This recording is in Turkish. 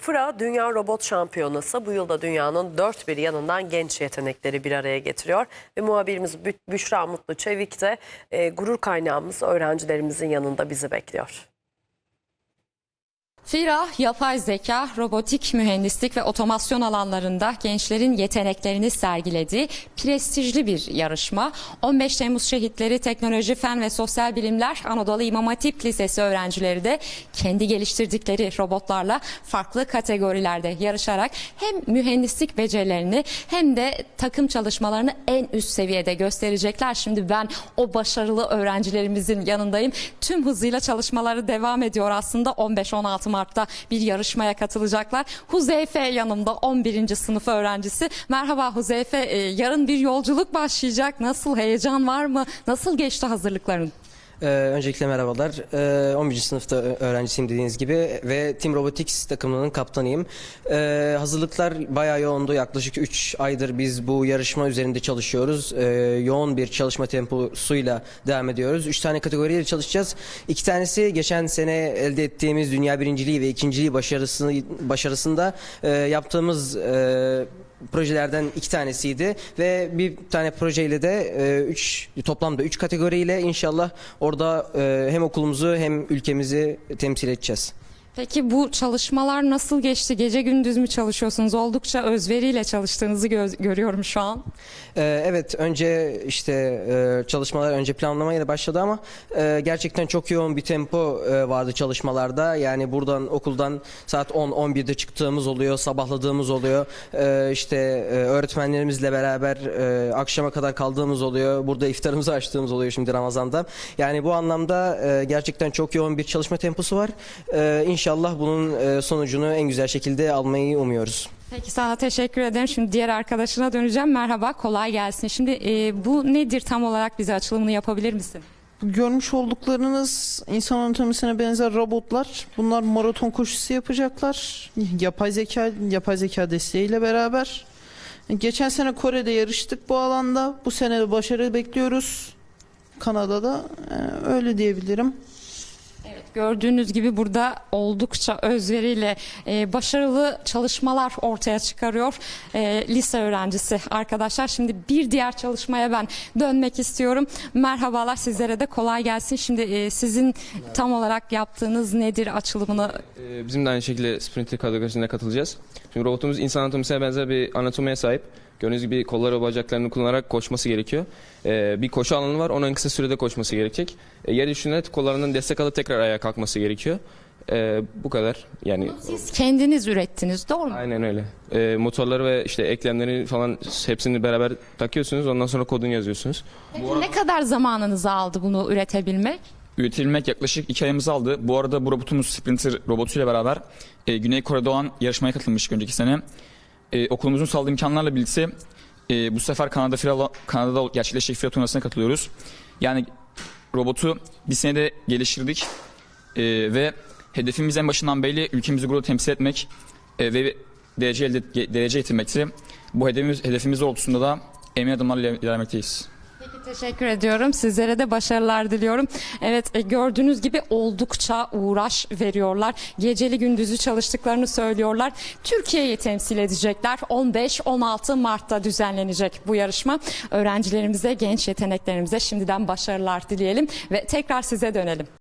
FIRA Dünya Robot Şampiyonası bu yılda dünyanın dört bir yanından genç yetenekleri bir araya getiriyor. Ve muhabirimiz Bü- Büşra Mutlu Çevik de e, gurur kaynağımız öğrencilerimizin yanında bizi bekliyor. FİRA, yapay zeka, robotik mühendislik ve otomasyon alanlarında gençlerin yeteneklerini sergilediği prestijli bir yarışma. 15 Temmuz Şehitleri Teknoloji, Fen ve Sosyal Bilimler Anadolu İmam Hatip Lisesi öğrencileri de kendi geliştirdikleri robotlarla farklı kategorilerde yarışarak hem mühendislik becerilerini hem de takım çalışmalarını en üst seviyede gösterecekler. Şimdi ben o başarılı öğrencilerimizin yanındayım. Tüm hızıyla çalışmaları devam ediyor aslında 15-16 Mart'ta bir yarışmaya katılacaklar. Huzeyfe yanımda 11. sınıf öğrencisi. Merhaba Huzeyfe Ee, yarın bir yolculuk başlayacak. Nasıl heyecan var mı? Nasıl geçti hazırlıkların? Ee, öncelikle merhabalar. Ee, 11. sınıfta öğrencisiyim dediğiniz gibi ve Team Robotics takımının kaptanıyım. Ee, hazırlıklar bayağı yoğundu. Yaklaşık 3 aydır biz bu yarışma üzerinde çalışıyoruz. Ee, yoğun bir çalışma temposuyla devam ediyoruz. 3 tane kategoriyle çalışacağız. İki tanesi geçen sene elde ettiğimiz dünya birinciliği ve ikinciliği başarısını, başarısında e, yaptığımız e, projelerden iki tanesiydi ve bir tane projeyle de e, üç toplamda üç kategoriyle inşallah orada e, hem okulumuzu hem ülkemizi temsil edeceğiz. Peki bu çalışmalar nasıl geçti? Gece gündüz mü çalışıyorsunuz? Oldukça özveriyle çalıştığınızı gö- görüyorum şu an. E, evet önce işte e, çalışmalar önce planlamayla başladı ama e, gerçekten çok yoğun bir tempo e, vardı çalışmalarda. Yani buradan okuldan saat 10-11'de çıktığımız oluyor, sabahladığımız oluyor. E, işte e, öğretmenlerimizle beraber e, akşama kadar kaldığımız oluyor. Burada iftarımızı açtığımız oluyor şimdi Ramazan'da. Yani bu anlamda e, gerçekten çok yoğun bir çalışma temposu var. E, İnşallah bunun e, sonucunu en güzel şekilde almayı umuyoruz. Peki sana teşekkür ederim. Şimdi diğer arkadaşına döneceğim. Merhaba, kolay gelsin. Şimdi e, bu nedir tam olarak bize açılımını yapabilir misin? Görmüş olduklarınız insan anatomisine benzer robotlar. Bunlar maraton koşusu yapacaklar. Yapay zeka yapay zeka desteğiyle beraber. Geçen sene Kore'de yarıştık bu alanda. Bu sene de başarı bekliyoruz. Kanada'da Ee, öyle diyebilirim. Gördüğünüz gibi burada oldukça özveriyle e, başarılı çalışmalar ortaya çıkarıyor e, lise öğrencisi arkadaşlar. Şimdi bir diğer çalışmaya ben dönmek istiyorum. Merhabalar sizlere de kolay gelsin. Şimdi e, sizin tam olarak yaptığınız nedir açılımını Ee, Bizim de aynı şekilde sprinter kategorisine katılacağız. Şimdi robotumuz insan anatomisine benzer bir anatomiye sahip. Gördüğünüz gibi kolları ve bacaklarını kullanarak koşması gerekiyor. Ee, bir koşu alanı var, ona en kısa sürede koşması gerekecek. Ee, yer düşünerek kollarından destek alıp tekrar ayağa kalkması gerekiyor. Ee, bu kadar. Yani siz kendiniz ürettiniz doğru mu? aynen öyle. Ee, motorları ve işte eklemleri falan hepsini beraber takıyorsunuz. Ondan sonra kodunu yazıyorsunuz. Peki ne kadar zamanınızı aldı bunu üretebilmek? Üretilmek yaklaşık iki ayımızı aldı. Bu arada bu robotumuz Sprinter robotuyla beraber e, Güney Kore'de olan yarışmaya katılmıştık önceki sene. E, okulumuzun sağladığı imkanlarla birlikte e, bu sefer Kanada Fira, Kanada'da gerçekleşecek Fira turnuvasına katılıyoruz. Yani robotu bir senede geliştirdik E, ve hedefimiz en başından beri ülkemizi burada temsil etmek e, ve derece, elde, derece getirmekti. Bu hedefimiz, hedefimiz doğrultusunda da emin adımlarla ilerlemekteyiz. Peki teşekkür ediyorum. Sizlere de başarılar diliyorum. Evet e, gördüğünüz gibi oldukça uğraş veriyorlar. Geceli gündüzü çalıştıklarını söylüyorlar. Türkiye'yi temsil edecekler. 15-16 Mart'ta düzenlenecek bu yarışma. Öğrencilerimize, genç yeteneklerimize şimdiden başarılar dileyelim ve tekrar size dönelim.